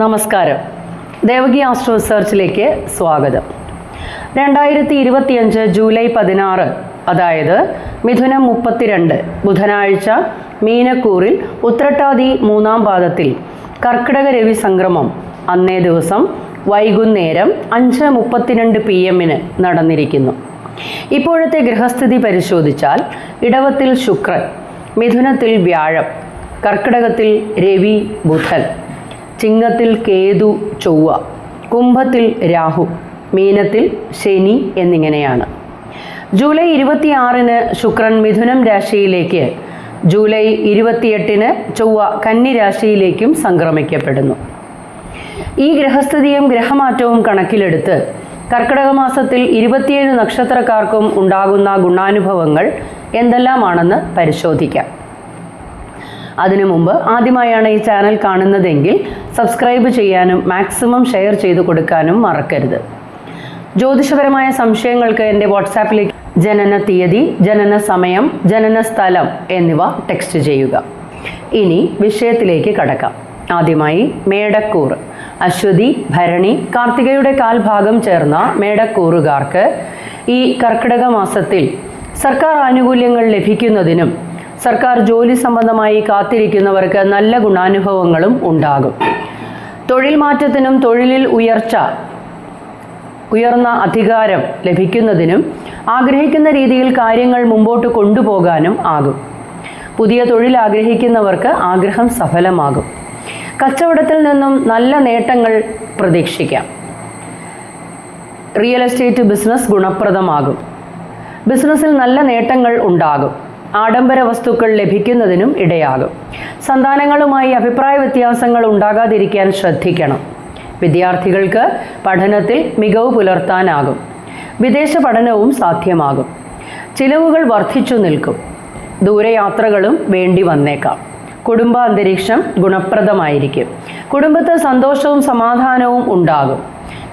നമസ്കാരം. ദേവകി ആസ്ട്രോ റിസർച്ചിലേക്ക് സ്വാഗതം. രണ്ടായിരത്തി ഇരുപത്തിയഞ്ച് ജൂലൈ പതിനാറ് അതായത് മിഥുനം മുപ്പത്തിരണ്ട് ബുധനാഴ്ച മീനക്കൂറിൽ ഉത്രട്ടാതി മൂന്നാം പാദത്തിൽ കർക്കിടക രവി സംക്രമം. അന്നേ ദിവസം വൈകുന്നേരം അഞ്ച് മുപ്പത്തിരണ്ട് പി എമ്മിന് നടന്നിരിക്കുന്നു. ഇപ്പോഴത്തെ ഗ്രഹസ്ഥിതി പരിശോധിച്ചാൽ ഇടവത്തിൽ ശുക്രൻ മിഥുനത്തിൽ വ്യാഴം കർക്കിടകത്തിൽ രവി ബുധൻ ചിങ്ങത്തിൽ കേതു ചൊവ്വ കുംഭത്തിൽ രാഹു മീനത്തിൽ ശനി എന്നിങ്ങനെയാണ്. ജൂലൈ ഇരുപത്തിയാറിന് ശുക്രൻ മിഥുനം രാശിയിലേക്ക് ജൂലൈ ഇരുപത്തിയെട്ടിന് ചൊവ്വ കന്നി രാശിയിലേക്കും സംക്രമിക്കപ്പെടുന്നു. ഈ ഗ്രഹസ്ഥിതിയും ഗ്രഹമാറ്റവും കണക്കിലെടുത്ത് കർക്കിടക മാസത്തിൽ ഇരുപത്തിയേഴ് നക്ഷത്രക്കാർക്കും ഉണ്ടാകുന്ന ഗുണാനുഭവങ്ങൾ എന്തെല്ലാമാണെന്ന് പരിശോധിക്കാം. അതിനു മുമ്പ് ആദ്യമായാണ് ഈ ചാനൽ കാണുന്നതെങ്കിൽ സബ്സ്ക്രൈബ് ചെയ്യാനും മാക്സിമം ഷെയർ ചെയ്തു കൊടുക്കാനും മറക്കരുത്. ജ്യോതിഷപരമായ സംശയങ്ങൾക്ക് എന്റെ വാട്സാപ്പിലേക്ക് ജനന തീയതി ജനന സമയം ജനന സ്ഥലം എന്നിവ ടെക്സ്റ്റ് ചെയ്യുക. ഇനി വിഷയത്തിലേക്ക് കടക്കാം. ആദ്യമായി മേടക്കൂർ. അശ്വതി ഭരണി കാർത്തികയുടെ കാൽഭാഗം ചേർന്ന മേടക്കൂറുകാർക്ക് ഈ കർക്കിടക മാസത്തിൽ സർക്കാർ ആനുകൂല്യങ്ങൾ ലഭിക്കുന്നതിനും സർക്കാർ ജോലി സംബന്ധമായി കാത്തിരിക്കുന്നവർക്ക് നല്ല ഗുണാനുഭവങ്ങളും ഉണ്ടാകും. തൊഴിൽ മാറ്റത്തിനും തൊഴിലിൽ ഉയർച്ച ഉയർന്ന അധികാരം ലഭിക്കുന്നതിനും ആഗ്രഹിക്കുന്ന രീതിയിൽ കാര്യങ്ങൾ മുമ്പോട്ട് കൊണ്ടുപോകാനും ആകും. പുതിയ തൊഴിൽ ആഗ്രഹിക്കുന്നവർക്ക് ആഗ്രഹം സഫലമാകും. കച്ചവടത്തിൽ നിന്നും നല്ല നേട്ടങ്ങൾ പ്രതീക്ഷിക്കാം. റിയൽ എസ്റ്റേറ്റ് ബിസിനസ് ഗുണപ്രദമാകും. ബിസിനസ്സിൽ നല്ല നേട്ടങ്ങൾ ഉണ്ടാകും. ആഡംബര വസ്തുക്കൾ ലഭിക്കുന്നതിനും ഇടയാകും. സന്താനങ്ങളുമായി അഭിപ്രായ വ്യത്യാസങ്ങൾ ഉണ്ടാകാതിരിക്കാൻ ശ്രദ്ധിക്കണം. വിദ്യാർത്ഥികൾക്ക് പഠനത്തിൽ മികവ് പുലർത്താനാകും. വിദേശ പഠനവും സാധ്യമാകും. ചിലവുകൾ വർദ്ധിച്ചു നിൽക്കും. ദൂരയാത്രകളും വേണ്ടി വന്നേക്കാം. കുടുംബ അന്തരീക്ഷം ഗുണപ്രദമായിരിക്കും. കുടുംബത്ത് സന്തോഷവും സമാധാനവും ഉണ്ടാകും.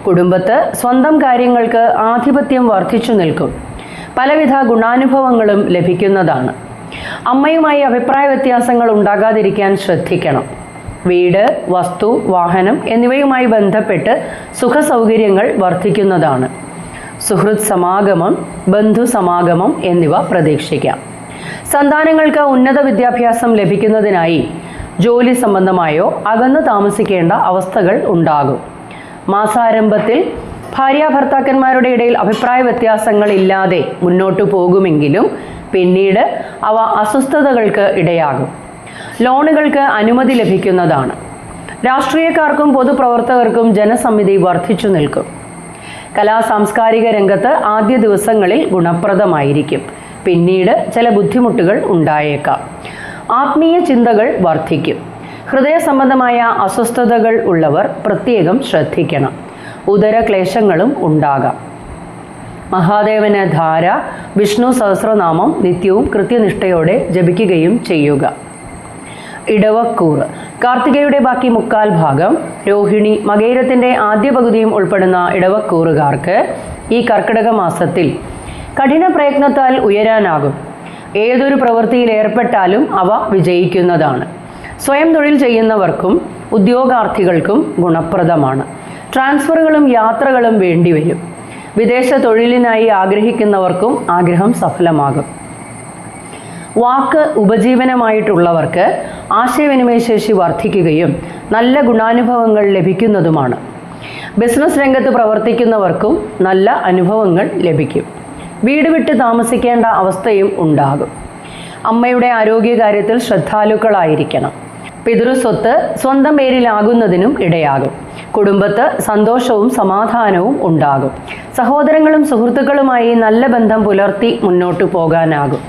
കുടുംബത്ത് സ്വന്തം കാര്യങ്ങൾക്ക് ആധിപത്യം വർദ്ധിച്ചു നിൽക്കും. പലവിധ ഗുണാനുഭവങ്ങളും ലഭിക്കുന്നതാണ്. അമ്മയുമായി അഭിപ്രായ വ്യത്യാസങ്ങൾ ഉണ്ടാകാതിരിക്കാൻ ശ്രദ്ധിക്കണം. വീട് വസ്തു വാഹനം എന്നിവയുമായി ബന്ധപ്പെട്ട് സുഖ സൗകര്യങ്ങൾ വർദ്ധിക്കുന്നതാണ്. സുഹൃത് സമാഗമം ബന്ധു സമാഗമം എന്നിവ പ്രതീക്ഷിക്കാം. സന്താനങ്ങൾക്ക് ഉന്നത വിദ്യാഭ്യാസം ലഭിക്കുന്നതിനായി ജോലി സംബന്ധമായോ അകന്നു താമസിക്കേണ്ട അവസ്ഥകൾ ഉണ്ടാകും. മാസാരംഭത്തിൽ ഭാര്യ ഭർത്താക്കന്മാരുടെ ഇടയിൽ അഭിപ്രായ വ്യത്യാസങ്ങളില്ലാതെ മുന്നോട്ടു പോകുമെങ്കിലും പിന്നീട് അവ അസ്വസ്ഥതകൾക്ക് ഇടയാകും. ലോണുകൾക്ക് അനുമതി ലഭിക്കുന്നതാണ്. രാഷ്ട്രീയക്കാർക്കും പൊതുപ്രവർത്തകർക്കും ജനസമിതി വർദ്ധിച്ചു നിൽക്കും. കലാ സാംസ്കാരിക രംഗത്ത് ആദ്യ ദിവസങ്ങളിൽ ഗുണപ്രദമായിരിക്കും. പിന്നീട് ചില ബുദ്ധിമുട്ടുകൾ ഉണ്ടായേക്കാം. ആത്മീയ ചിന്തകൾ വർദ്ധിക്കും. ഹൃദയ സംബന്ധമായ അസ്വസ്ഥതകൾ ഉള്ളവർ പ്രത്യേകം ശ്രദ്ധിക്കണം. ഉദരക്ലേശങ്ങളും ഉണ്ടാകാം. മഹാദേവന് ധാര വിഷ്ണു സഹസ്രനാമം നിത്യവും കൃത്യനിഷ്ഠയോടെ ജപിക്കുകയും ചെയ്യുക. ഇടവക്കൂർ. കാർത്തികയുടെ ബാക്കി മുക്കാൽ ഭാഗം. രോഹിണി മകേരത്തിന്റെ ആദ്യ പകുതിയും ഉൾപ്പെടുന്ന ഇടവക്കൂറുകാർക്ക് ഈ കർക്കിടക മാസത്തിൽ കഠിന പ്രയത്നത്താൽ ഉയരാനാകും. ഏതൊരു പ്രവൃത്തിയിൽ ഏർപ്പെട്ടാലും അവ വിജയിക്കുന്നതാണ്. സ്വയം തൊഴിൽ ചെയ്യുന്നവർക്കും ഉദ്യോഗാർത്ഥികൾക്കും ഗുണപ്രദമാണ്. ട്രാൻസ്ഫറുകളും യാത്രകളും വേണ്ടിവരും വിദേശ തൊഴിലിനായി ആഗ്രഹിക്കുന്നവർക്കും ആഗ്രഹം സഫലമാകും. വാക്ക് ഉപജീവനമായിട്ടുള്ളവർക്ക് ആശയവിനിമയ ശേഷി വർദ്ധിക്കുകയും നല്ല ഗുണാനുഭവങ്ങൾ ലഭിക്കുന്നതുമാണ്. ബിസിനസ് രംഗത്ത് പ്രവർത്തിക്കുന്നവർക്കും നല്ല അനുഭവങ്ങൾ ലഭിക്കും. വീട് വിട്ട് താമസിക്കേണ്ട അവസ്ഥയും ഉണ്ടാകും. അമ്മയുടെ ആരോഗ്യകാര്യത്തിൽ ശ്രദ്ധാലുക്കളായിരിക്കണം. പിതൃസ്വത്ത് സ്വന്തം പേരിലാകുന്നതിനും ഇടയാകും. കുടുംബത്ത് സന്തോഷവും സമാധാനവും ഉണ്ടാകും. സഹോദരങ്ങളും സുഹൃത്തുക്കളുമായി നല്ല ബന്ധം പുലർത്തി മുന്നോട്ടു പോകാനാകും.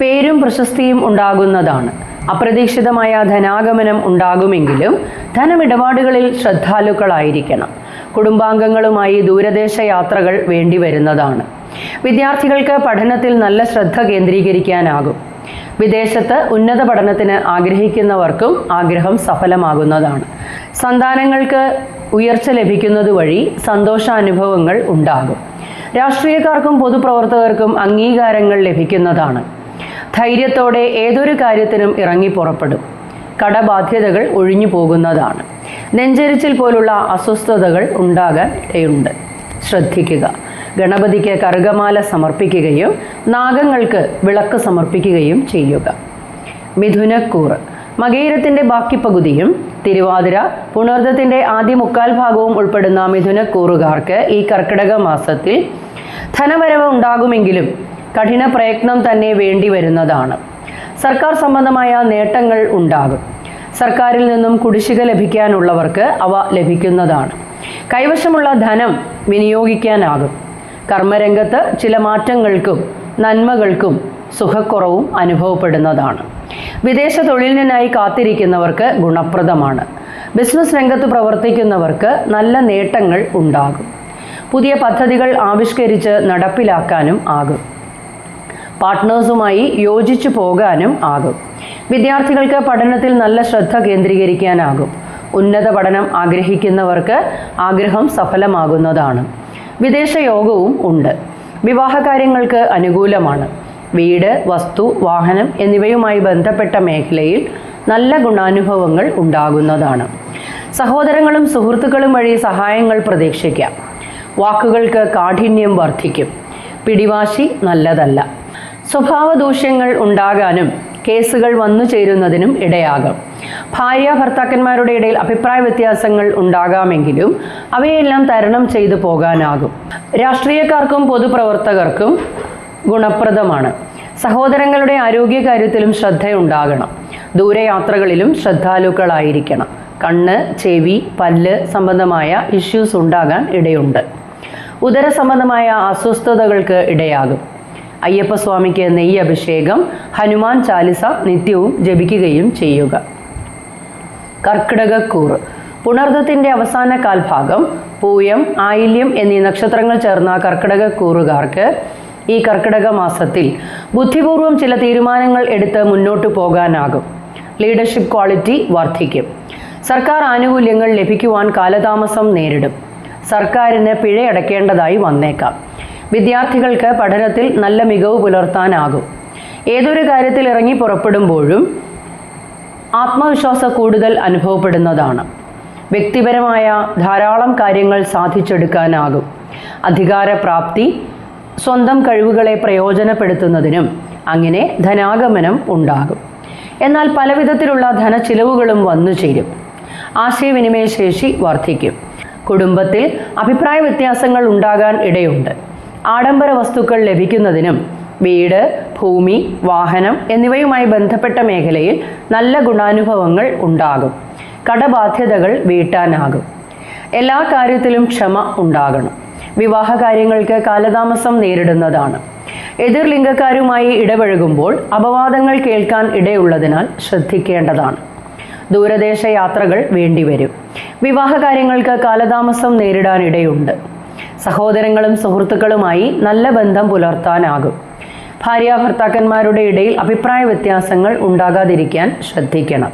പേരും പ്രശസ്തിയും ഉണ്ടാകുന്നതാണ്. അപ്രതീക്ഷിതമായ ധനാഗമനം ഉണ്ടാകുമെങ്കിലും ധനമിടപാടുകളിൽ ശ്രദ്ധാലുക്കളായിരിക്കണം. കുടുംബാംഗങ്ങളുമായി ദൂരദേശ യാത്രകൾ വേണ്ടി വരുന്നതാണ്. വിദ്യാർത്ഥികൾക്ക് പഠനത്തിൽ നല്ല ശ്രദ്ധ കേന്ദ്രീകരിക്കാനാകും. വിദേശത്ത് ഉന്നത പഠനത്തിന് ആഗ്രഹിക്കുന്നവർക്കും ആഗ്രഹം സഫലമാകുന്നതാണ്. സന്താനങ്ങൾക്ക് ഉയർച്ച ലഭിക്കുന്നത് വഴി സന്തോഷാനുഭവങ്ങൾ ഉണ്ടാകും. രാഷ്ട്രീയക്കാർക്കും പൊതുപ്രവർത്തകർക്കും അംഗീകാരങ്ങൾ ലഭിക്കുന്നതാണ്. ധൈര്യത്തോടെ ഏതൊരു കാര്യത്തിനും ഇറങ്ങി പുറപ്പെടും. കടബാധ്യതകൾ ഒഴിഞ്ഞു പോകുന്നതാണ്. നെഞ്ചരിച്ചിൽ പോലുള്ള അസ്വസ്ഥതകൾ ഉണ്ടാകാൻ ഇടയുണ്ട്. ശ്രദ്ധിക്കുക. ഗണപതിക്ക് കറുകമാല സമർപ്പിക്കുകയും നാഗങ്ങൾക്ക് വിളക്ക് സമർപ്പിക്കുകയും ചെയ്യുക. മിഥുനക്കൂറ് മകയിരത്തിന്റെ ബാക്കി പകുതിയും തിരുവാതിര പുണർദത്തിന്റെ ആദ്യ മുക്കാൽ ഭാഗവും ഉൾപ്പെടുന്ന മിഥുനക്കൂറുകാർക്ക് ഈ കർക്കിടക മാസത്തിൽ ധനവരവ് ഉണ്ടാകുമെങ്കിലും കഠിന പ്രയത്നം തന്നെ വേണ്ടി വരുന്നതാണ്. സർക്കാർ സംബന്ധമായ നേട്ടങ്ങൾ ഉണ്ടാകും. സർക്കാരിൽ നിന്നും കുടിശ്ശിക ലഭിക്കാനുള്ളവർക്ക് അവ ലഭിക്കുന്നതാണ്. കൈവശമുള്ള ധനം വിനിയോഗിക്കാനാകും. കർമ്മരംഗത്ത് ചില മാറ്റങ്ങൾക്കും നന്മകൾക്കും സുഖക്കുറവും അനുഭവപ്പെടുന്നതാണ്. വിദേശ തൊഴിലിനായി കാത്തിരിക്കുന്നവർക്ക് ഗുണപ്രദമാണ്. ബിസിനസ് രംഗത്ത് പ്രവർത്തിക്കുന്നവർക്ക് നല്ല നേട്ടങ്ങൾ ഉണ്ടാകും. പുതിയ പദ്ധതികൾ ആവിഷ്കരിച്ച് നടപ്പിലാക്കാനും ആകും. പാർട്ട്നേഴ്സുമായി യോജിച്ചു പോകാനും ആകും. വിദ്യാർത്ഥികൾക്ക് പഠനത്തിൽ നല്ല ശ്രദ്ധ കേന്ദ്രീകരിക്കാനാകും. ഉന്നത പഠനം ആഗ്രഹിക്കുന്നവർക്ക് ആഗ്രഹം സഫലമാകുന്നതാണ്. വിദേശ യോഗവും ഉണ്ട്. വിവാഹകാര്യങ്ങൾക്ക് അനുകൂലമാണ്. വീട് വസ്തു വാഹനം എന്നിവയുമായി ബന്ധപ്പെട്ട മേഖലയിൽ നല്ല ഗുണാനുഭവങ്ങൾ ഉണ്ടാകുന്നതാണ്. സഹോദരങ്ങളും സുഹൃത്തുക്കളും വഴി സഹായങ്ങൾ പ്രതീക്ഷിക്കാം. വാക്കുകൾക്ക് കാഠിന്യം വർദ്ധിക്കും. പിടിവാശി നല്ലതല്ല. സ്വഭാവ ദൂഷ്യങ്ങൾ ഉണ്ടാകാനും കേസുകൾ വന്നു ചേരുന്നതിനും ഇടയാകും. ഭാര്യ ഭർത്താക്കന്മാരുടെ ഇടയിൽ അഭിപ്രായ വ്യത്യാസങ്ങൾ ഉണ്ടാകാമെങ്കിലും അവയെല്ലാം തരണം ചെയ്തു പോകാനാകും. രാഷ്ട്രീയക്കാർക്കും പൊതുപ്രവർത്തകർക്കും ഗുണപ്രദമാണ്. സഹോദരങ്ങളുടെ ആരോഗ്യകാര്യത്തിലും ശ്രദ്ധയുണ്ടാകണം. ദൂരയാത്രകളിലും ശ്രദ്ധാലുക്കളായിരിക്കണം. കണ്ണ് ചെവി പല്ല് സംബന്ധമായ ഇഷ്യൂസ് ഉണ്ടാകാൻ ഇടയുണ്ട്. ഉദര സംബന്ധമായ അസ്വസ്ഥതകൾക്ക് ഇടയാകും. അയ്യപ്പസ്വാമിക്ക് നെയ്യ് അഭിഷേകം ഹനുമാൻ ചാലിസ നിത്യവും ജപിക്കുകയും ചെയ്യുക. കർക്കിടകക്കൂറ്. പുണർദത്തിന്റെ അവസാന കാൽഭാഗം പൂയം ആയില്യം എന്നീ നക്ഷത്രങ്ങൾ ചേർന്ന കർക്കിടകക്കൂറുകാർക്ക് ഈ കർക്കിടക മാസത്തിൽ ബുദ്ധിപൂർവം ചില തീരുമാനങ്ങൾ എടുത്ത് മുന്നോട്ട് പോകാനാകും. ലീഡർഷിപ്പ് ക്വാളിറ്റി വർദ്ധിക്കും. സർക്കാർ ആനുകൂല്യങ്ങൾ ലഭിക്കുവാൻ കാലതാമസം നേരിടും. സർക്കാരിന് പിഴയടക്കേണ്ടതായി വന്നേക്കാം. വിദ്യാർത്ഥികൾക്ക് പഠനത്തിൽ നല്ല മികവ് പുലർത്താനാകും. ഏതൊരു കാര്യത്തിൽ ഇറങ്ങി പുറപ്പെടുമ്പോഴും ആത്മവിശ്വാസ കൂടുതൽ അനുഭവപ്പെടുന്നതാണ്. വ്യക്തിപരമായ ധാരാളം കാര്യങ്ങൾ സാധിച്ചെടുക്കാനാകും. അധികാരപ്രാപ്തി സ്വന്തം കഴിവുകളെ പ്രയോജനപ്പെടുത്തുന്നതിനും അങ്ങനെ ധനാഗമനം ഉണ്ടാകും. എന്നാൽ പലവിധത്തിലുള്ള ധനച്ചിലവുകളും വന്നു ചേരും. ആശയവിനിമയ ശേഷി വർദ്ധിക്കും. കുടുംബത്തിൽ അഭിപ്രായ വ്യത്യാസങ്ങൾ ഉണ്ടാകാൻ ഇടയുണ്ട്. ആഡംബര വസ്തുക്കൾ ലഭിക്കുന്നതിനും വീട് ഭൂമി വാഹനം എന്നിവയുമായി ബന്ധപ്പെട്ട മേഖലയിൽ നല്ല ഗുണാനുഭവങ്ങൾ ഉണ്ടാകും. കടബാധ്യതകൾ വീട്ടാനാകും. എല്ലാ കാര്യത്തിലും ക്ഷമ ഉണ്ടാകണം. വിവാഹ കാര്യങ്ങൾക്ക് കാലതാമസം നേരിടുന്നതാണ്. എതിർ ലിംഗക്കാരുമായി ഇടപഴകുമ്പോൾ അപവാദങ്ങൾ കേൾക്കാൻ ഇടയുള്ളതിനാൽ ശ്രദ്ധിക്കേണ്ടതാണ്. ദൂരദേശ യാത്രകൾ വേണ്ടിവരും. വിവാഹ കാര്യങ്ങൾക്ക് കാലതാമസം നേരിടാൻ ഇടയുണ്ട് സഹോദരങ്ങളും സുഹൃത്തുക്കളുമായി നല്ല ബന്ധം പുലർത്താനാകും. ഭാര്യ ഭർത്താക്കന്മാരുടെ ഇടയിൽ അഭിപ്രായ വ്യത്യാസങ്ങൾ ഉണ്ടാകാതിരിക്കാൻ ശ്രദ്ധിക്കണം.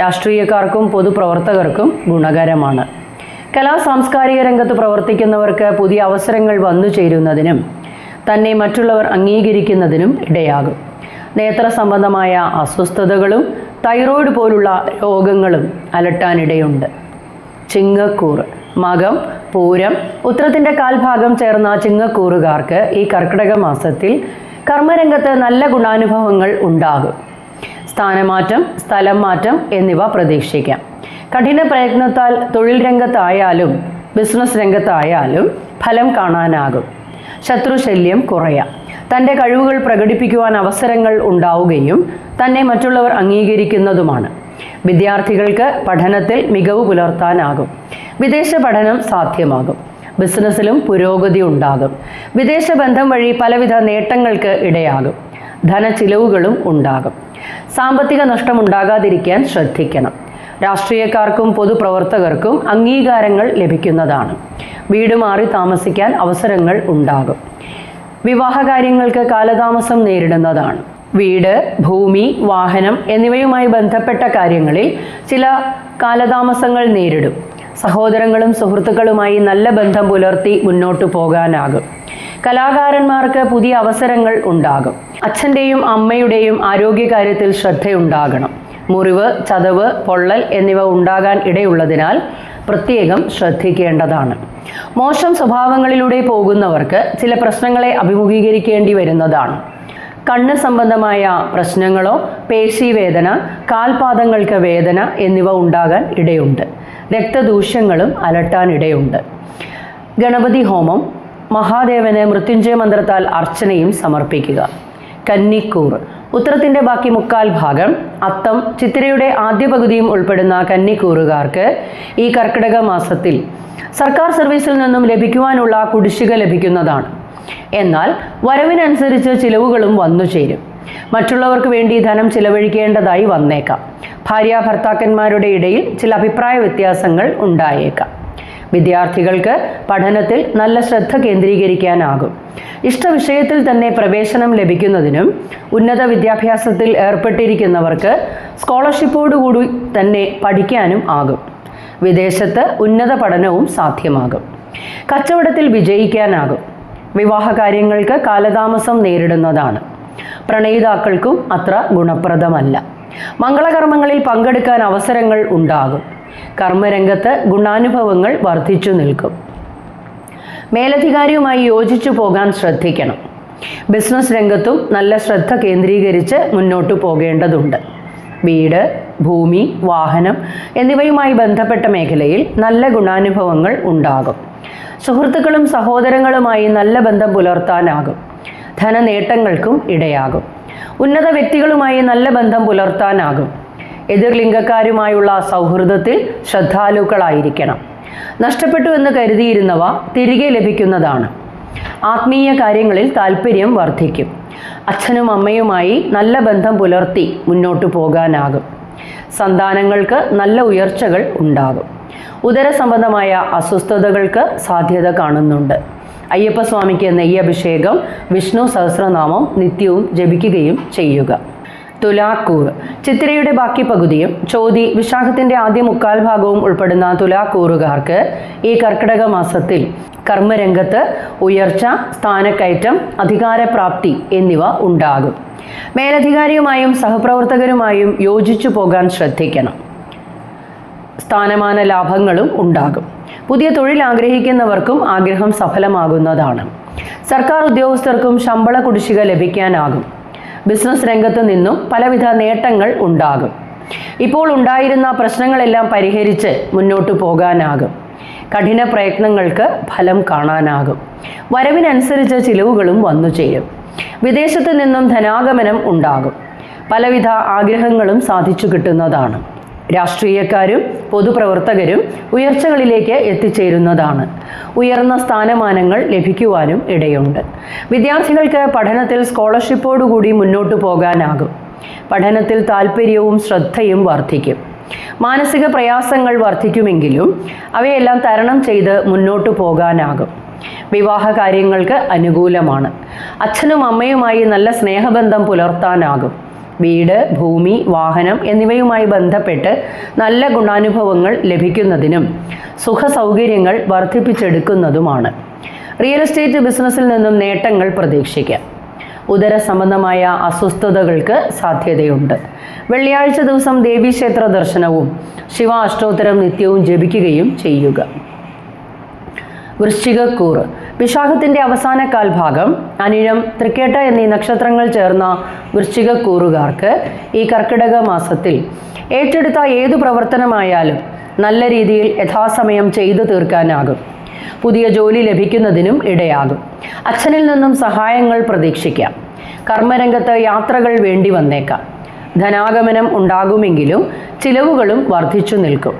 രാഷ്ട്രീയക്കാർക്കും പൊതുപ്രവർത്തകർക്കും ഗുണകരമാണ്. കലാ സാംസ്കാരിക രംഗത്ത് പ്രവർത്തിക്കുന്നവർക്ക് പുതിയ അവസരങ്ങൾ വന്നു ചേരുന്നതിനും തന്നെ മറ്റുള്ളവർ അംഗീകരിക്കുന്നതിനും ഇടയാകും. നേത്ര സംബന്ധമായ അസ്വസ്ഥതകളും തൈറോയ്ഡ് പോലുള്ള രോഗങ്ങളും അലട്ടാനിടയുണ്ട്. ചിങ്ങക്കൂറ്. മകം പൂരം ഉത്രത്തിന്റെ കാൽഭാഗം ചേർന്ന ചിങ്ങക്കൂറുകാർക്ക് ഈ കർക്കിടക മാസത്തിൽ കർമ്മരംഗത്ത് നല്ല ഗുണാനുഭവങ്ങൾ ഉണ്ടാകും. സ്ഥാനമാറ്റം സ്ഥലം മാറ്റം എന്നിവ പ്രതീക്ഷിക്കാം. കഠിന പ്രയത്നത്താൽ തൊഴിൽ രംഗത്തായാലും ബിസിനസ് രംഗത്തായാലും ഫലം കാണാനാകും. ശത്രുശല്യം കുറയാം. തന്റെ കഴിവുകൾ പ്രകടിപ്പിക്കുവാൻ അവസരങ്ങൾ ഉണ്ടാവുകയും തന്നെ മറ്റുള്ളവർ അംഗീകരിക്കുന്നതുമാണ്. വിദ്യാർത്ഥികൾക്ക് പഠനത്തിൽ മികവ് പുലർത്താനാകും. വിദേശ പഠനം സാധ്യമാകും. ബിസിനസ്സിലും പുരോഗതി ഉണ്ടാകും. വിദേശ ബന്ധം വഴി പലവിധ നേട്ടങ്ങൾക്ക് ഇടയാകും. ധനച്ചിലവുകളും ഉണ്ടാകും. സാമ്പത്തിക നഷ്ടം ഉണ്ടാകാതിരിക്കാൻ ശ്രദ്ധിക്കണം. രാഷ്ട്രീയക്കാർക്കും പൊതുപ്രവർത്തകർക്കും അംഗീകാരങ്ങൾ ലഭിക്കുന്നതാണ്. വീട് മാറി താമസിക്കാൻ അവസരങ്ങൾ ഉണ്ടാകും. വിവാഹകാര്യങ്ങൾക്ക് കാലതാമസം നേരിടുന്നതാണ്. വീട് ഭൂമി വാഹനം എന്നിവയുമായി ബന്ധപ്പെട്ട കാര്യങ്ങളിൽ ചില കാലതാമസങ്ങൾ നേരിടും. സഹോദരങ്ങളും സുഹൃത്തുക്കളുമായി നല്ല ബന്ധം പുലർത്തി മുന്നോട്ട് പോകാനാകും. കലാകാരന്മാർക്ക് പുതിയ അവസരങ്ങൾ ഉണ്ടാകും. അച്ഛന്റെയും അമ്മയുടെയും ആരോഗ്യകാര്യത്തിൽ ശ്രദ്ധയുണ്ടാകണം. മുറിവ് ചതവ് പൊള്ളൽ എന്നിവ ഉണ്ടാകാൻ ഇടയുള്ളതിനാൽ പ്രത്യേകം ശ്രദ്ധിക്കേണ്ടതാണ്. മോശം സ്വഭാവങ്ങളിലൂടെ പോകുന്നവർക്ക് ചില പ്രശ്നങ്ങളെ അഭിമുഖീകരിക്കേണ്ടി വരുന്നതാണ്. കണ്ണ് സംബന്ധമായ പ്രശ്നങ്ങളോ പേശി വേദന കാൽപാദങ്ങൾക്ക് വേദന എന്നിവ ഉണ്ടാകാൻ ഇടയുണ്ട്. രക്തദൂഷ്യങ്ങളും അലട്ടാനിടയുണ്ട്. ഗണപതി ഹോമം മഹാദേവന് മൃത്യുഞ്ജയ മന്ത്രത്താൽ അർച്ചനയും സമർപ്പിക്കുക. കന്നിക്കൂർ. ഉത്തരത്തിന്റെ ബാക്കി മുക്കാൽ ഭാഗം അത്തം ചിത്തിരയുടെ ആദ്യ പകുതിയും ഉൾപ്പെടുന്ന കന്നിക്കൂറുകാർക്ക് ഈ കർക്കിടക മാസത്തിൽ സർക്കാർ സർവീസിൽ നിന്നും ലഭിക്കുവാനുള്ള കുടിശ്ശിക ലഭിക്കുന്നതാണ്. എന്നാൽ വരവിനനുസരിച്ച് ചിലവുകളും വന്നു ചേരും. മറ്റുള്ളവർക്ക് വേണ്ടി ധനം ചിലവഴിക്കേണ്ടതായി വന്നേക്കാം. ഭാര്യ ഭർത്താക്കന്മാരുടെ ഇടയിൽ ചില അഭിപ്രായ വ്യത്യാസങ്ങൾ ഉണ്ടായേക്കാം. വിദ്യാർത്ഥികൾക്ക് പഠനത്തിൽ നല്ല ശ്രദ്ധ കേന്ദ്രീകരിക്കാനാകും. ഇഷ്ടവിഷയത്തിൽ തന്നെ പ്രവേശനം ലഭിക്കുന്നതിനും ഉന്നത വിദ്യാഭ്യാസത്തിൽ ഏർപ്പെട്ടിരിക്കുന്നവർക്ക് സ്കോളർഷിപ്പോടുകൂടി തന്നെ പഠിക്കാനും ആകും. വിദേശത്ത് ഉന്നത പഠനവും സാധ്യമാകും. കച്ചവടത്തിൽ വിജയിക്കാനാകും. വിവാഹ കാര്യങ്ങൾക്ക് കാലതാമസം നേരിടുന്നതാണ്. പ്രണയിതാക്കൾക്കും അത്ര ഗുണപ്രദമല്ല. മംഗളകർമ്മങ്ങളിൽ പങ്കെടുക്കാൻ അവസരങ്ങൾ ഉണ്ടാകും. കർമ്മരംഗത്ത് ഗുണാനുഭവങ്ങൾ വർദ്ധിച്ചു നിൽക്കും. മേലധികാരിയുമായി യോജിച്ചു പോകാൻ ശ്രദ്ധിക്കണം. ബിസിനസ് രംഗത്തും നല്ല ശ്രദ്ധ കേന്ദ്രീകരിച്ച് മുന്നോട്ടു പോകേണ്ടതുണ്ട്. വീട് ഭൂമി വാഹനം എന്നിവയുമായി ബന്ധപ്പെട്ട മേഖലയിൽ നല്ല ഗുണാനുഭവങ്ങൾ ഉണ്ടാകും. സുഹൃത്തുക്കളും സഹോദരങ്ങളുമായി നല്ല ബന്ധം പുലർത്താനാകും. ധനനേട്ടങ്ങൾക്കും ഇടയാകും. ഉന്നത വ്യക്തികളുമായി നല്ല ബന്ധം പുലർത്താനാകും. എതിർലിംഗക്കാരുമായുള്ള സൗഹൃദത്തിൽ ശ്രദ്ധാലുക്കളായിരിക്കണം. നഷ്ടപ്പെട്ടു എന്ന് കരുതിയിരുന്നവ തിരികെ ലഭിക്കുന്നതാണ്. ആത്മീയ കാര്യങ്ങളിൽ താല്പര്യം വർദ്ധിക്കും. അച്ഛനും അമ്മയുമായി നല്ല ബന്ധം പുലർത്തി മുന്നോട്ടു പോകാനാകും. സന്താനങ്ങൾക്ക് നല്ല ഉയർച്ചകൾ ഉണ്ടാകും. ഉദര സംബന്ധമായ അസ്വസ്ഥതകൾക്ക് സാധ്യത കാണുന്നുണ്ട്. അയ്യപ്പസ്വാമിക്ക് നെയ്യഭിഷേകം വിഷ്ണു സഹസ്രനാമം നിത്യവും ജപിക്കുകയും ചെയ്യുക. തുലാക്കൂർ. ചിത്തിരയുടെ ബാക്കി പകുതിയും ചോതി വിശാഖത്തിന്റെ ആദ്യ മുക്കാൽ ഭാഗവും ഉൾപ്പെടുന്ന തുലാക്കൂറുകാർക്ക് ഈ കർക്കിടക മാസത്തിൽ കർമ്മരംഗത്ത് ഉയർച്ച സ്ഥാനക്കയറ്റം അധികാരപ്രാപ്തി എന്നിവ ഉണ്ടാകും. മേലധികാരിയുമായും സഹപ്രവർത്തകരുമായും യോജിച്ചു പോകാൻ ശ്രദ്ധിക്കണം. സ്ഥാനമാന ലാഭങ്ങളും ഉണ്ടാകും. പുതിയ തൊഴിൽ ആഗ്രഹിക്കുന്നവർക്കും ആഗ്രഹം സഫലമാകുന്നതാണ്. സർക്കാർ ഉദ്യോഗസ്ഥർക്കും ശമ്പള കുടിശ്ശിക ലഭിക്കാനാകും. ബിസിനസ് രംഗത്ത് നിന്നും പലവിധ നേട്ടങ്ങൾ ഉണ്ടാകും. ഇപ്പോൾ ഉണ്ടായിരുന്ന പ്രശ്നങ്ങളെല്ലാം പരിഹരിച്ച് മുന്നോട്ട് പോകാനാകും. കഠിന പ്രയത്നങ്ങൾക്ക് ഫലം കാണാനാകും. വരവിനനുസരിച്ച് ചിലവുകളും വന്നു ചേരും. വിദേശത്ത് നിന്നും ധനാഗമനം ഉണ്ടാകും. പലവിധ ആഗ്രഹങ്ങളും സാധിച്ചു കിട്ടുന്നതാണ്. രാഷ്ട്രീയക്കാരും പൊതുപ്രവർത്തകരും ഉയർച്ചകളിലേക്ക് എത്തിച്ചേരുന്നതാണ്. ഉയർന്ന സ്ഥാനമാനങ്ങൾ ലഭിക്കുവാനും ഇടയുണ്ട്. വിദ്യാർത്ഥികൾക്ക് പഠനത്തിൽ സ്കോളർഷിപ്പോടുകൂടി മുന്നോട്ട് പോകാനാകും. പഠനത്തിൽ താല്പര്യവും ശ്രദ്ധയും വർദ്ധിക്കും. മാനസിക പ്രയാസങ്ങൾ വർദ്ധിക്കുമെങ്കിലും അവയെല്ലാം തരണം ചെയ്ത് മുന്നോട്ടു പോകാനാകും. വിവാഹ കാര്യങ്ങൾക്ക് അനുകൂലമാണ്. അച്ഛനും അമ്മയുമായി നല്ല സ്നേഹബന്ധം പുലർത്താനാകും. വീട് ഭൂമി വാഹനം എന്നിവയുമായി ബന്ധപ്പെട്ട് നല്ല ഗുണാനുഭവങ്ങൾ ലഭിക്കുന്നതിനും സുഖസൗകര്യങ്ങൾ വർദ്ധിപ്പിച്ചെടുക്കുന്നതുമാണ്. റിയൽ എസ്റ്റേറ്റ് ബിസിനസ്സിൽ നിന്നും നേട്ടങ്ങൾ പ്രതീക്ഷിക്കാം ഉദര സംബന്ധമായ അസ്വസ്ഥതകൾക്ക് സാധ്യതയുണ്ട്. വെള്ളിയാഴ്ച ദിവസം ദേവീക്ഷേത്ര ദർശനവും ശിവ അഷ്ടോത്തരം നിത്യവും ജപിക്കുകയും ചെയ്യുക. വൃശ്ചികക്കൂറ്. വിശാഖത്തിന്റെ അവസാന കാൽഭാഗം അനിഴം തൃക്കേട്ട എന്നീ നക്ഷത്രങ്ങൾ ചേർന്ന വൃശ്ചികക്കൂറുകാർക്ക് ഈ കർക്കിടക മാസത്തിൽ ഏറ്റെടുത്ത ഏതു പ്രവർത്തനമായാലും നല്ല രീതിയിൽ യഥാസമയം ചെയ്തു തീർക്കാനാകും. പുതിയ ജോലി ലഭിക്കുന്നതിനും ഇടയാകും. അച്ഛനിൽ നിന്നും സഹായങ്ങൾ പ്രതീക്ഷിക്കാം. കർമ്മരംഗത്ത് യാത്രകൾ വേണ്ടി വന്നേക്കാം. ധനാഗമനം ഉണ്ടാകുമെങ്കിലും ചിലവുകളും വർദ്ധിച്ചു നിൽക്കും.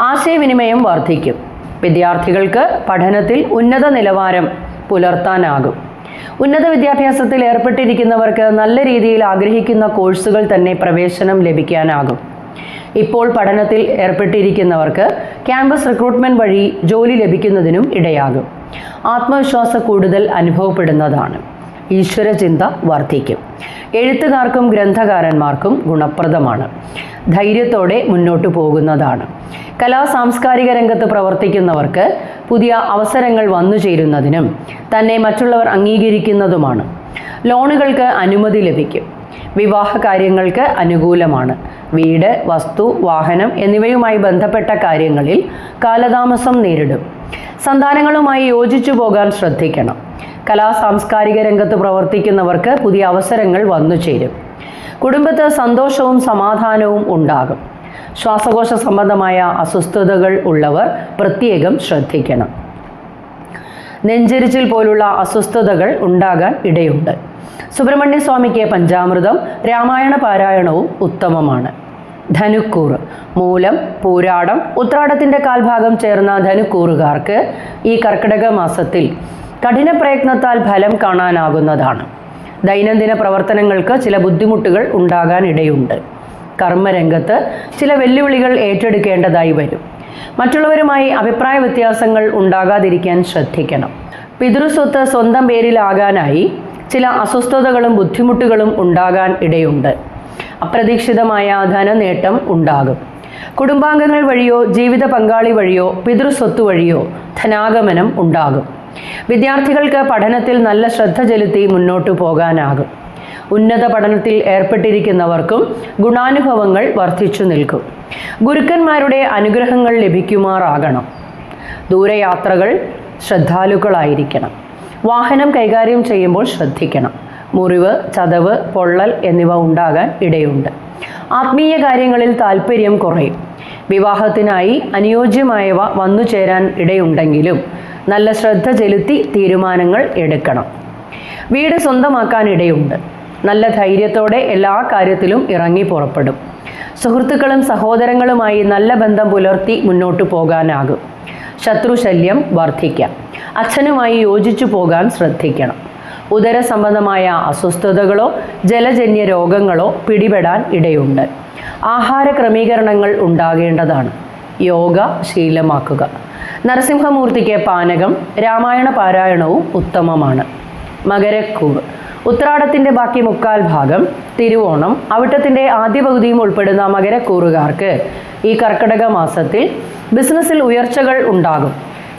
ആശയവിനിമയം വർദ്ധിക്കും. വിദ്യാർത്ഥികൾക്ക് പഠനത്തിൽ ഉന്നത നിലവാരം പുലർത്താനാകും. ഉന്നത വിദ്യാഭ്യാസത്തിൽ ഏർപ്പെട്ടിരിക്കുന്നവർക്ക് നല്ല രീതിയിൽ ആഗ്രഹിക്കുന്ന കോഴ്സുകൾ തന്നെ പ്രവേശനം ലഭിക്കാനാകും. ഇപ്പോൾ പഠനത്തിൽ ഏർപ്പെട്ടിരിക്കുന്നവർക്ക് ക്യാമ്പസ് റിക്രൂട്ട്മെന്റ് വഴി ജോലി ലഭിക്കുന്നതിനും ഇടയാകും. ആത്മവിശ്വാസ കൂടുതൽ അനുഭവപ്പെടുന്നതാണ്. ഈശ്വരചിന്ത വർദ്ധിക്കും. എഴുത്തുകാർക്കും ഗ്രന്ഥകാരന്മാർക്കും ഗുണപ്രദമാണ്. ധൈര്യത്തോടെ മുന്നോട്ടു പോകുന്നതാണ്. കലാ സാംസ്കാരിക രംഗത്ത് പ്രവർത്തിക്കുന്നവർക്ക് പുതിയ അവസരങ്ങൾ വന്നു ചേരുന്നതിനും തന്നെ മറ്റുള്ളവർ അംഗീകരിക്കുന്നതുമാണ്. ലോണുകൾക്ക് അനുമതി ലഭിക്കും. വിവാഹ കാര്യങ്ങൾക്ക് അനുകൂലമാണ്. വീട് വസ്തു വാഹനം എന്നിവയുമായി ബന്ധപ്പെട്ട കാര്യങ്ങളിൽ കാലതാമസം നേരിടും. സന്താനങ്ങളുമായി യോജിച്ചു പോകാൻ ശ്രദ്ധിക്കണം. കലാ സാംസ്കാരിക രംഗത്ത് പ്രവർത്തിക്കുന്നവർക്ക് പുതിയ അവസരങ്ങൾ വന്നു ചേരും. കുടുംബത്ത് സന്തോഷവും സമാധാനവും ഉണ്ടാകും. ശ്വാസകോശ സംബന്ധമായ അസ്വസ്ഥതകൾ ഉള്ളവർ പ്രത്യേകം ശ്രദ്ധിക്കണം. നെഞ്ചരിച്ചിൽ പോലുള്ള അസ്വസ്ഥതകൾ ഉണ്ടാകാൻ ഇടയുണ്ട്. സുബ്രഹ്മണ്യ സ്വാമിക്ക് പഞ്ചാമൃതം രാമായണ പാരായണവും ഉത്തമമാണ്. ധനുക്കൂറ് മൂലം പൂരാടം ഉത്രാടത്തിന്റെ കാൽഭാഗം ചേർന്ന ധനുക്കൂറുകാർക്ക് ഈ കർക്കിടക മാസത്തിൽ കഠിന പ്രയത്നത്താൽ ഫലം കാണാനാകുന്നതാണ്. ദൈനംദിന പ്രവർത്തനങ്ങൾക്ക് ചില ബുദ്ധിമുട്ടുകൾ ഉണ്ടാകാൻ ഇടയുണ്ട്. കർമ്മരംഗത്ത് ചില വെല്ലുവിളികൾ ഏറ്റെടുക്കേണ്ടതായി വരും. മറ്റുള്ളവരുമായി അഭിപ്രായ വ്യത്യാസങ്ങൾ ഉണ്ടാകാതിരിക്കാൻ ശ്രദ്ധിക്കണം. പിതൃസ്വത്ത് സ്വന്തം പേരിലാകാനായി ചില അസ്വസ്ഥതകളും ബുദ്ധിമുട്ടുകളും ഉണ്ടാകാൻ ഇടയുണ്ട്. അപ്രതീക്ഷിതമായ ധനനേട്ടം ഉണ്ടാകും. കുടുംബാംഗങ്ങൾ വഴിയോ ജീവിത പങ്കാളി വഴിയോ പിതൃസ്വത്ത് വഴിയോ ധനാഗമനം ഉണ്ടാകും. വിദ്യാർത്ഥികൾക്ക് പഠനത്തിൽ നല്ല ശ്രദ്ധ ചെലുത്തി മുന്നോട്ടു പോകാനാകും. ഉന്നത പഠനത്തിൽ ഏർപ്പെട്ടിരിക്കുന്നവർക്കും ഗുണാനുഭവങ്ങൾ വർദ്ധിച്ചു നിൽക്കും. ഗുരുക്കന്മാരുടെ അനുഗ്രഹങ്ങൾ ലഭിക്കുമാറാകണം. ദൂരയാത്രകൾ ശ്രദ്ധാലുക്കളായിരിക്കണം. വാഹനം കൈകാര്യം ചെയ്യുമ്പോൾ ശ്രദ്ധിക്കണം. മുറിവ് ചതവ് പൊള്ളൽ എന്നിവ ഉണ്ടാകാൻ ഇടയുണ്ട്. ആത്മീയ കാര്യങ്ങളിൽ താല്പര്യം കുറയും. വിവാഹത്തിനായി അനുയോജ്യമായവ വന്നു ചേരാൻ ഇടയുണ്ടെങ്കിലും നല്ല ശ്രദ്ധ ചെലുത്തി തീരുമാനങ്ങൾ എടുക്കണം. വീട് സ്വന്തമാക്കാൻ ഇടയുണ്ട്. നല്ല ധൈര്യത്തോടെ എല്ലാ കാര്യത്തിലും ഇറങ്ങി പുറപ്പെടും. സുഹൃത്തുക്കളും സഹോദരങ്ങളുമായി നല്ല ബന്ധം പുലർത്തി മുന്നോട്ടു പോകാനാകും. ശത്രുശല്യം വർദ്ധിക്കാം. അച്ഛനുമായി യോജിച്ചു പോകാൻ ശ്രദ്ധിക്കണം. ഉദര സംബന്ധമായ അസ്വസ്ഥതകളോ ജലജന്യ രോഗങ്ങളോ പിടിപെടാൻ ഇടയുണ്ട്. ആഹാര ക്രമീകരണങ്ങൾ ഉണ്ടാകേണ്ടതാണ്. യോഗ ശീലമാക്കുക. നരസിംഹമൂർത്തിക്ക് പാനകം രാമായണ പാരായണവും ഉത്തമമാണ്. മകരക്കൂർ ഉത്രാടത്തിന്റെ ബാക്കി മുക്കാൽ ഭാഗം തിരുവോണം അവിട്ടത്തിന്റെ ആദ്യ പകുതിയും ഉൾപ്പെടുന്ന മകരക്കൂറുകാർക്ക്. ഈ കർക്കിടക മാസത്തിൽ ബിസിനസ്സിൽ ഉയർച്ചകൾ ഉണ്ടാകും.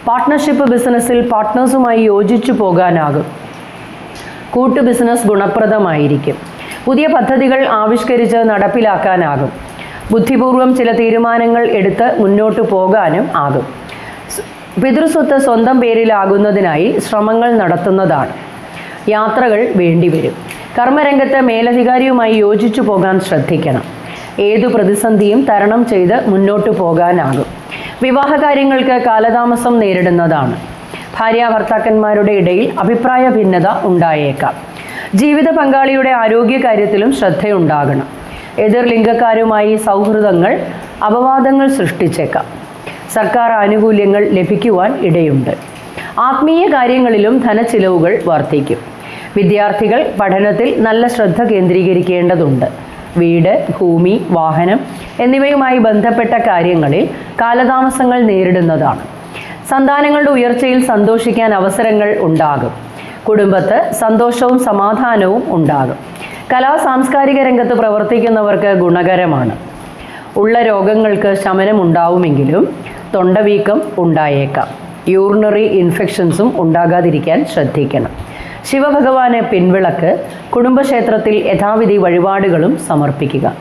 പാർട്ട്ണർഷിപ്പ് ബിസിനസ്സിൽ പാർട്ട്നേഴ്സുമായി യോജിച്ചു പോകാനാകും. കൂട്ടു ബിസിനസ് ഗുണപ്രദമായിരിക്കും. പുതിയ പദ്ധതികൾ ആവിഷ്കരിച്ച് നടപ്പിലാക്കാനാകും. ബുദ്ധിപൂർവം ചില തീരുമാനങ്ങൾ എടുത്ത് മുന്നോട്ട് പോകാനും ആകും. പിതൃസ്വത്ത് സ്വന്തം പേരിലാകുന്നതിനായി ശ്രമങ്ങൾ നടത്തുന്നതാണ്. യാത്രകൾ വേണ്ടി വരും കർമ്മരംഗത്ത് മേലധികാരിയുമായി യോജിച്ചു പോകാൻ ശ്രദ്ധിക്കണം. ഏതു പ്രതിസന്ധിയും തരണം ചെയ്ത് മുന്നോട്ടു പോകാനാകും. വിവാഹകാര്യങ്ങൾക്ക് കാലതാമസം നേരിടുന്നതാണ്. ഭാര്യ ഭർത്താക്കന്മാരുടെ ഇടയിൽ അഭിപ്രായ ഭിന്നത ഉണ്ടായേക്കാം. ജീവിത പങ്കാളിയുടെ ആരോഗ്യ കാര്യത്തിലും ശ്രദ്ധയുണ്ടാകണം. എതിർ ലിംഗക്കാരുമായി സൗഹൃദങ്ങൾ അപവാദങ്ങൾ സൃഷ്ടിച്ചേക്കാം. സർക്കാർ ആനുകൂല്യങ്ങൾ ലഭിക്കുവാൻ ഇടയുണ്ട്. ആത്മീയ കാര്യങ്ങളിലും ധനച്ചിലവുകൾ വർദ്ധിക്കും. വിദ്യാർത്ഥികൾ പഠനത്തിൽ നല്ല ശ്രദ്ധ കേന്ദ്രീകരിക്കേണ്ടതുണ്ട്. വീട് ഭൂമി വാഹനം എന്നിവയുമായി ബന്ധപ്പെട്ട കാര്യങ്ങളിൽ കാലതാമസങ്ങൾ നേരിടുന്നതാണ്. സന്താനങ്ങളുടെ ഉയർച്ചയിൽ സന്തോഷിക്കാൻ അവസരങ്ങൾ ഉണ്ടാകും. കുടുംബത്ത് സന്തോഷവും സമാധാനവും ഉണ്ടാകും. കലാ സാംസ്കാരിക രംഗത്ത് പ്രവർത്തിക്കുന്നവർക്ക് ഗുണകരമാണ്. ഉള്ള രോഗങ്ങൾക്ക് ശമനമുണ്ടാവുമെങ്കിലും തൊണ്ടവീക്കം ഉണ്ടായേക്കാം. യൂറിനറി ഇൻഫെക്ഷൻസും ഉണ്ടാകാതിരിക്കാൻ ശ്രദ്ധിക്കണം. ശിവഭഗവാന് പിൻവിളക്ക് കുടുംബക്ഷേത്രത്തിൽ യഥാവിധി വഴിപാടുകളും സമർപ്പിക്കുക.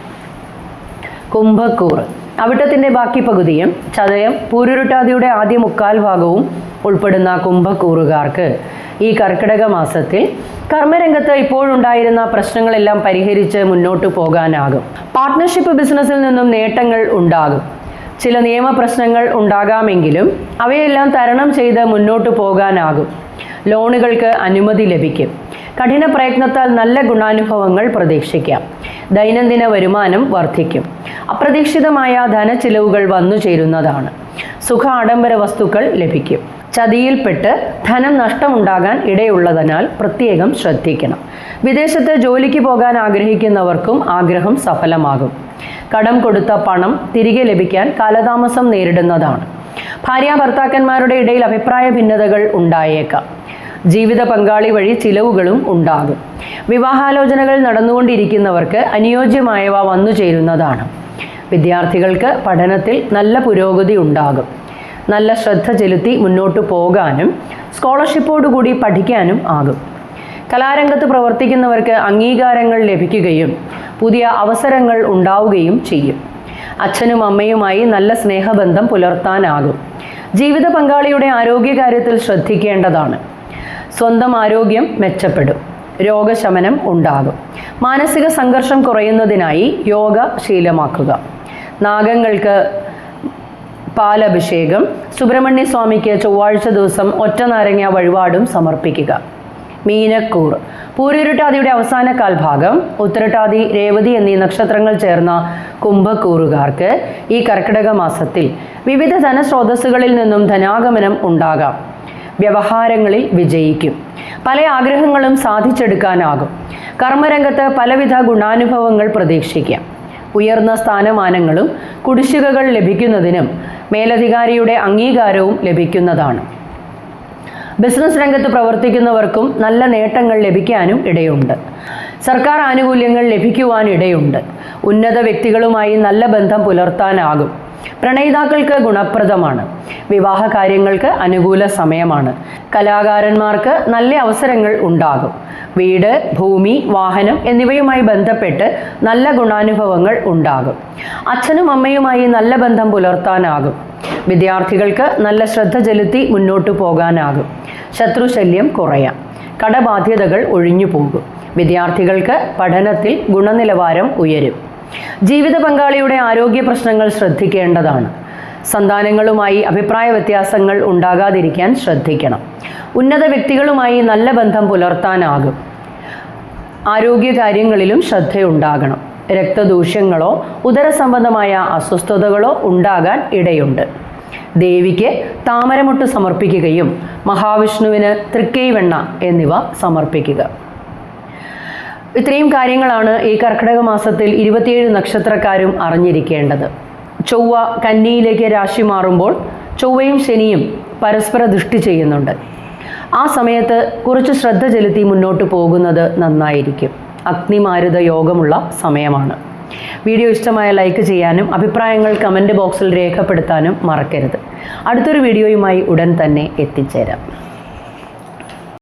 കുംഭക്കൂർ. അവിട്ടത്തിന്റെ ബാക്കി പകുതിയും ചതയം പൂരുരുട്ടാതിയുടെ ആദ്യ മുക്കാൽ ഭാഗവും ഉൾപ്പെടുന്ന കുംഭക്കൂറുകാർക്ക് ഈ കർക്കിടക മാസത്തിൽ കർമ്മരംഗത്ത് ഇപ്പോഴുണ്ടായിരുന്ന പ്രശ്നങ്ങളെല്ലാം പരിഹരിച്ച് മുന്നോട്ട് പോകാനാകും. പാർട്ട്ണർഷിപ്പ് ബിസിനസ്സിൽ നിന്നും നേട്ടങ്ങൾ ഉണ്ടാകും. ചില നിയമപ്രശ്നങ്ങൾ ഉണ്ടാകാമെങ്കിലും അവയെല്ലാം തരണം ചെയ്ത് മുന്നോട്ട് പോകാനാകും. ലോണുകൾക്ക് അനുമതി ലഭിക്കും. കഠിന പ്രയത്നത്താൽ നല്ല ഗുണാനുഭവങ്ങൾ പ്രതീക്ഷിക്കാം. ദൈനംദിന വരുമാനം വർദ്ധിക്കും. അപ്രതീക്ഷിതമായ ധനച്ചിലവുകൾ വന്നു ചേരുന്നതാണ്. സുഖ ആഡംബര വസ്തുക്കൾ ലഭിക്കും. ചതിയിൽപ്പെട്ട് ധനം നഷ്ടമുണ്ടാകാൻ ഇടയുള്ളതിനാൽ പ്രത്യേകം ശ്രദ്ധിക്കണം. വിദേശത്ത് ജോലിക്ക് പോകാൻ ആഗ്രഹിക്കുന്നവർക്കും ആഗ്രഹം സഫലമാകും. കടം കൊടുത്ത പണം തിരികെ ലഭിക്കാൻ കാലതാമസം നേരിടുന്നതാണ്. ഭാര്യ ഭർത്താക്കന്മാരുടെ ഇടയിൽ അഭിപ്രായ ഭിന്നതകൾ ഉണ്ടായേക്കാം. ജീവിത പങ്കാളി വഴി ചിലവുകളും ഉണ്ടാകും. വിവാഹാലോചനകൾ നടന്നുകൊണ്ടിരിക്കുന്നവർക്ക് അനുയോജ്യമായവ വന്നു ചേരുന്നതാണ്. വിദ്യാർത്ഥികൾക്ക് പഠനത്തിൽ നല്ല പുരോഗതി ഉണ്ടാകും. നല്ല ശ്രദ്ധ ചെലുത്തി മുന്നോട്ട് പോകാനും സ്കോളർഷിപ്പോടുകൂടി പഠിക്കാനും ആകും. കലാരംഗത്ത് പ്രവർത്തിക്കുന്നവർക്ക് അംഗീകാരങ്ങൾ ലഭിക്കുകയും പുതിയ അവസരങ്ങൾ ഉണ്ടാവുകയും ചെയ്യും. അച്ഛനും അമ്മയുമായി നല്ല സ്നേഹബന്ധം പുലർത്താനാകും. ജീവിത പങ്കാളിയുടെ ആരോഗ്യകാര്യത്തിൽ ശ്രദ്ധിക്കേണ്ടതാണ്. സ്വന്തം ആരോഗ്യം മെച്ചപ്പെടും. രോഗശമനം ഉണ്ടാകും. മാനസിക സംഘർഷം കുറയുന്നതിനായി യോഗ ശീലമാക്കുക. നാഗങ്ങൾക്ക് പാലഭിഷേകം സുബ്രഹ്മണ്യ സ്വാമിക്ക് ചൊവ്വാഴ്ച ദിവസം ഒറ്റ നാരങ്ങ വഴിപാടും സമർപ്പിക്കുക. മീനക്കൂർ. പൂരിരുട്ടാതിയുടെ അവസാന കാൽഭാഗം ഉത്തരട്ടാതി രേവതി എന്നീ നക്ഷത്രങ്ങൾ ചേർന്ന കുംഭക്കൂറുകാർക്ക് ഈ കർക്കിടക മാസത്തിൽ വിവിധ ധനസ്രോതസ്സുകളിൽ നിന്നും ധനാഗമനം ഉണ്ടാകാം. വ്യവഹാരങ്ങളിൽ വിജയിക്കും. പല ആഗ്രഹങ്ങളും സാധിച്ചെടുക്കാനാകും. കർമ്മരംഗത്ത് പലവിധ ഗുണാനുഭവങ്ങൾ പ്രതീക്ഷിക്കാം. ഉയർന്ന സ്ഥാനമാനങ്ങളും കുടിശ്ശികകൾ ലഭിക്കുന്നതിനും മേലധികാരിയുടെ അംഗീകാരവും ലഭിക്കുന്നതാണ്. ബിസിനസ് രംഗത്ത് പ്രവർത്തിക്കുന്നവർക്കും നല്ല നേട്ടങ്ങൾ ലഭിക്കാനും ഇടയുണ്ട്. സർക്കാർ ആനുകൂല്യങ്ങൾ ലഭിക്കുവാനിടയുണ്ട് ഉന്നത വ്യക്തികളുമായി നല്ല ബന്ധം പുലർത്താനാകും. പ്രണയിതാക്കൾക്ക് ഗുണപ്രദമാണ്. വിവാഹ കാര്യങ്ങൾക്ക് അനുകൂല സമയമാണ്. കലാകാരന്മാർക്ക് നല്ല അവസരങ്ങൾ ഉണ്ടാകും. വീട് ഭൂമി വാഹനം എന്നിവയുമായി ബന്ധപ്പെട്ട് നല്ല ഗുണാനുഭവങ്ങൾ ഉണ്ടാകും. അച്ഛനും അമ്മയുമായി നല്ല ബന്ധം പുലർത്താനാകും. വിദ്യാർത്ഥികൾക്ക് നല്ല ശ്രദ്ധ ചെലുത്തി മുന്നോട്ട് പോകാനാകും. ശത്രുശല്യം കുറയാം. കടബാധ്യതകൾ ഒഴിഞ്ഞു പോകും വിദ്യാർത്ഥികൾക്ക് പഠനത്തിൽ ഗുണനിലവാരം ഉയരും. ജീവിത പങ്കാളിയുടെ ആരോഗ്യ പ്രശ്നങ്ങൾ ശ്രദ്ധിക്കേണ്ടതാണ്. സന്താനങ്ങളുമായി അഭിപ്രായ വ്യത്യാസങ്ങൾ ഉണ്ടാകാതിരിക്കാൻ ശ്രദ്ധിക്കണം. ഉന്നത വ്യക്തികളുമായി നല്ല ബന്ധം പുലർത്താനാകും. ആരോഗ്യകാര്യങ്ങളിലും ശ്രദ്ധയുണ്ടാകണം. രക്തദൂഷ്യങ്ങളോ ഉദരസംബന്ധമായ അസ്വസ്ഥതകളോ ഉണ്ടാകാൻ ഇടയുണ്ട്. ദേവിക്ക് താമരമുട്ട് സമർപ്പിക്കുകയും മഹാവിഷ്ണുവിന് തൃക്കൈവെണ്ണ എന്നിവ സമർപ്പിക്കുക. ഇത്രയും കാര്യങ്ങളാണ് ഈ കർക്കിടക മാസത്തിൽ ഇരുപത്തിയേഴ് നക്ഷത്രക്കാരും അറിഞ്ഞിരിക്കേണ്ടത്. ചൊവ്വ കന്നിയിലേക്ക് രാശി മാറുമ്പോൾ ചൊവ്വയും ശനിയും പരസ്പര ദൃഷ്ടി ചെയ്യുന്നുണ്ട്. ആ സമയത്ത് കുറച്ച് ശ്രദ്ധ ചെലുത്തി മുന്നോട്ട് പോകുന്നത് നന്നായിരിക്കും. അഗ്നിമാരുത യോഗമുള്ള സമയമാണ്. വീഡിയോ ഇഷ്ടമായ ലൈക്ക് ചെയ്യാനും അഭിപ്രായങ്ങൾ കമന്റ് ബോക്സിൽ രേഖപ്പെടുത്താനും മറക്കരുത്. അടുത്തൊരു വീഡിയോയുമായി ഉടൻ തന്നെ എത്തിച്ചേരാം.